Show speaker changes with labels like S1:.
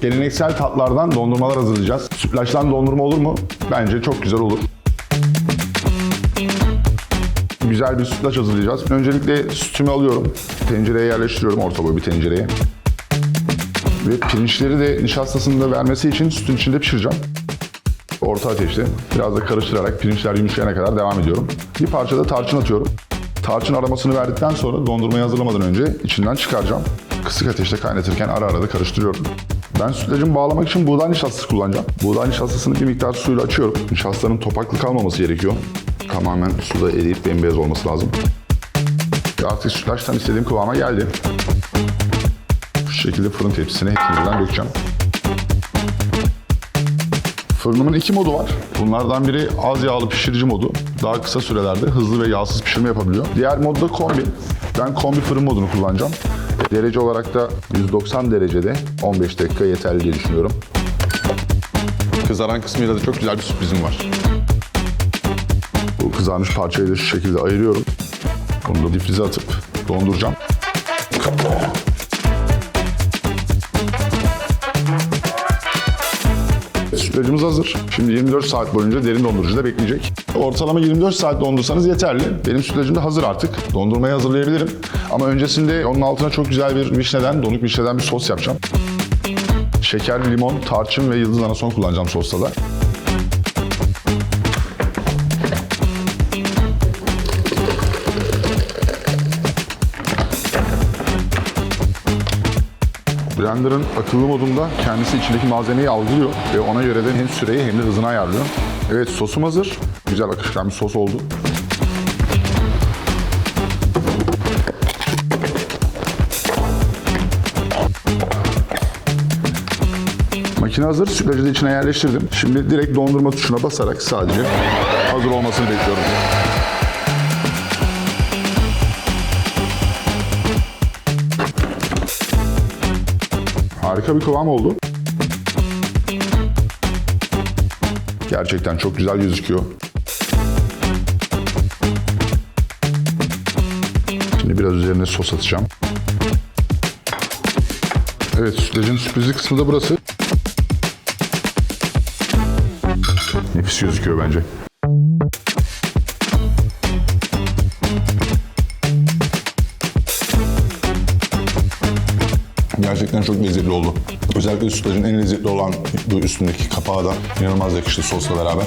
S1: Geleneksel tatlardan dondurmalar hazırlayacağız. Sütlaçtan dondurma olur mu? Bence çok güzel olur. Güzel bir sütlaç hazırlayacağız. Öncelikle sütümü alıyorum. Tencereye yerleştiriyorum orta boy bir tencereye. Ve pirinçleri de nişastasını da vermesi için sütün içinde pişireceğim. Orta ateşte biraz da karıştırarak pirinçler yumuşayana kadar devam ediyorum. Bir parça da tarçın atıyorum. Tarçın aromasını verdikten sonra dondurmayı hazırlamadan önce içinden çıkaracağım. Kısık ateşte kaynatırken ara ara da karıştırıyorum. Ben sütlacımı bağlamak için buğday nişastası kullanacağım. Buğday nişastasını bir miktar suyla açıyorum. Nişastanın topaklı kalmaması gerekiyor. Tamamen suda eriyip bembeyaz olması lazım. Artık sütlaç tam istediğim kıvama geldi. Şu şekilde fırın tepsisine hepsini dökeceğim. Fırınımın iki modu var. Bunlardan biri az yağlı pişirici modu. Daha kısa sürelerde hızlı ve yağsız pişirme yapabiliyor. Diğer mod da kombi. Ben kombi fırın modunu kullanacağım. Derece olarak da 190 derecede 15 dakika yeterli diye düşünüyorum. Kızaran kısmıyla da çok güzel bir sürprizim var. Bu kızarmış parçayı da şu şekilde ayırıyorum. Bunu da difrize atıp donduracağım. Sütlacımız hazır. Şimdi 24 saat boyunca derin dondurucuda bekleyecek. Ortalama 24 saat dondursanız yeterli. Benim sütlacım da hazır artık. Dondurmayı hazırlayabilirim. Ama öncesinde onun altına çok güzel bir vişneden, donuk vişneden bir sos yapacağım. Şeker, limon, tarçın ve yıldız anason kullanacağım sosta da. Blender'ın akıllı modunda kendisi içindeki malzemeyi algılıyor ve ona göre de hem süreyi hem de hızını ayarlıyor. Evet sosum hazır. Güzel akışkan bir sos oldu. Makine hazır. Sütlacı da içine yerleştirdim. Şimdi direkt dondurma tuşuna basarak sadece hazır olmasını bekliyorum. Harika bir kıvam oldu. Gerçekten çok güzel gözüküyor. Şimdi biraz üzerine sos atacağım. Evet, sütlacın sürprizli kısmı da burası. Nefis gözüküyor bence. Gerçekten çok lezzetli oldu. Özellikle sütlacın en lezzetli olan bu üstündeki kapağı da inanılmaz yakıştı sosla beraber.